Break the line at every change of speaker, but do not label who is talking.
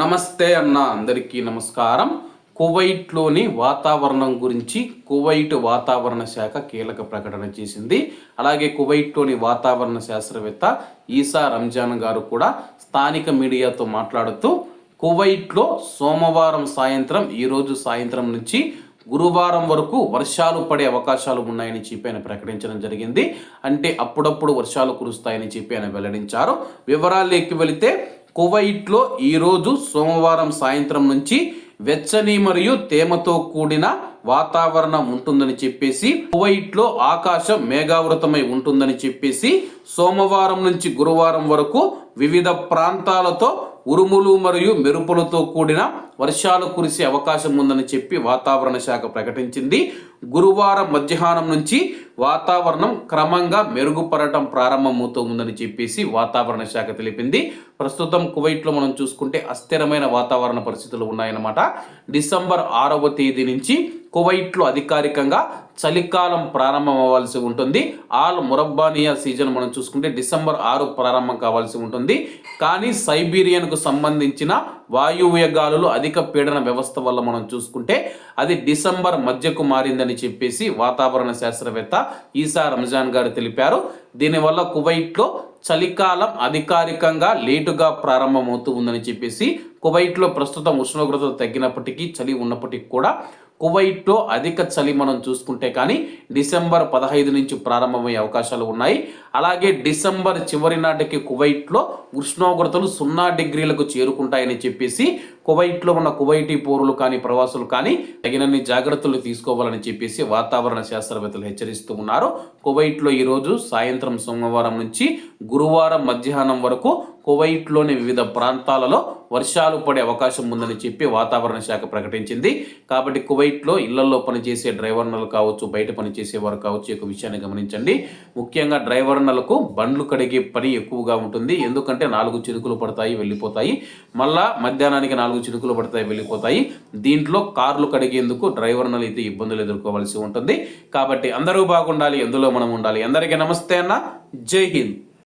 నమస్తే అన్న అందరికీ నమస్కారం. కువైట్లోని వాతావరణం గురించి కువైట్ వాతావరణ శాఖ కీలక ప్రకటన చేసింది. అలాగే కువైట్లోని వాతావరణ శాస్త్రవేత్త ఈసా రంజాన్ గారు కూడా స్థానిక మీడియాతో మాట్లాడుతూ కువైట్లో సోమవారం సాయంత్రం ఈరోజు సాయంత్రం నుంచి గురువారం వరకు వర్షాలు పడే అవకాశాలు ఉన్నాయని చెప్పి ఆయన ప్రకటించడం జరిగింది. అంటే అప్పుడప్పుడు వర్షాలు కురుస్తాయని చెప్పి ఆయన వెల్లడించారు. వివరాలు ఎక్కి వెళితే కువైట్లో ఈరోజు సోమవారం సాయంత్రం నుంచి వెచ్చని మరియు తేమతో కూడిన వాతావరణం ఉంటుందని చెప్పేసి కువైట్లో ఆకాశం మేఘావృతమై ఉంటుందని చెప్పేసి సోమవారం నుంచి గురువారం వరకు వివిధ ప్రాంతాలతో ఉరుములు మరియు మెరుపులతో కూడిన వర్షాలు కురిసే అవకాశం ఉందని చెప్పి వాతావరణ శాఖ ప్రకటించింది. గురువారం మధ్యాహ్నం నుంచి వాతావరణం క్రమంగా మెరుగుపడటం ప్రారంభమవుతుందని చెప్పేసి వాతావరణ శాఖ తెలిపింది. ప్రస్తుతం కువైట్లో మనం చూసుకుంటే అస్థిరమైన వాతావరణ పరిస్థితులు ఉన్నాయన్నమాట. డిసెంబర్ ఆరవ తేదీ నుంచి కువైట్లో అధికారికంగా చలికాలం ప్రారంభం అవ్వాల్సి ఉంటుంది. ఆల్ మురబ్బానియా సీజన్ మనం చూసుకుంటే డిసెంబర్ ఆరు ప్రారంభం కావాల్సి ఉంటుంది. కానీ సైబీరియన్కు సంబంధించిన వాయువ్య గాలులు అధిక పీడన వ్యవస్థ వల్ల మనం చూసుకుంటే అది డిసెంబర్ మధ్యకు మారిందని చెప్పేసి వాతావరణ శాస్త్రవేత్త ఈసా రంజాన్ గారు తెలిపారు. దీనివల్ల కువైట్లో చలికాలం అధికారికంగా లేటుగా ప్రారంభమవుతూ ఉందని చెప్పేసి కువైట్లో ప్రస్తుతం ఉష్ణోగ్రత తగ్గినప్పటికీ చలి ఉన్నప్పటికీ కూడా కువైట్లో అధిక చలి మనం చూసుకుంటే కానీ డిసెంబర్ పదహైదు నుంచి ప్రారంభమయ్యే అవకాశాలు ఉన్నాయి. అలాగే డిసెంబర్ చివరి నాటికి కువైట్లో ఉష్ణోగ్రతలు సున్నా డిగ్రీలకు చేరుకుంటాయని చెప్పేసి కువైట్లో ఉన్న కువైటీ పౌరులు కానీ ప్రవాసులు కానీ తగినన్ని జాగ్రత్తలు తీసుకోవాలని చెప్పేసి వాతావరణ శాస్త్రవేత్తలు హెచ్చరిస్తూ ఉన్నారు. కువైట్లో ఈరోజు సాయంత్రం సోమవారం నుంచి గురువారం మధ్యాహ్నం వరకు కువైట్లోని వివిధ ప్రాంతాలలో వర్షాలు పడే అవకాశం ఉందని చెప్పి వాతావరణ శాఖ ప్రకటించింది. కాబట్టి కువైట్లో ఇళ్ళలో పనిచేసే డ్రైవర్నలు కావచ్చు బయట పనిచేసే వారు కావచ్చు ఈ యొక్క విషయాన్ని గమనించండి. ముఖ్యంగా డ్రైవర్నలకు బండ్లు కడిగే పని ఎక్కువగా ఉంటుంది. ఎందుకంటే నాలుగు చినుకులు పడతాయి వెళ్ళిపోతాయి. మళ్ళా మధ్యాహ్నానికి నాలుగు చినుకులు పడతాయి వెళ్ళిపోతాయి. దీంట్లో కార్లు కడిగేందుకు డ్రైవర్నలు అయితే ఇబ్బందులు ఎదుర్కోవాల్సి ఉంటుంది. కాబట్టి అందరూ బాగుండాలి ఎందులో మనం ఉండాలి. అందరికీ నమస్తే అన్న. జై హింద్.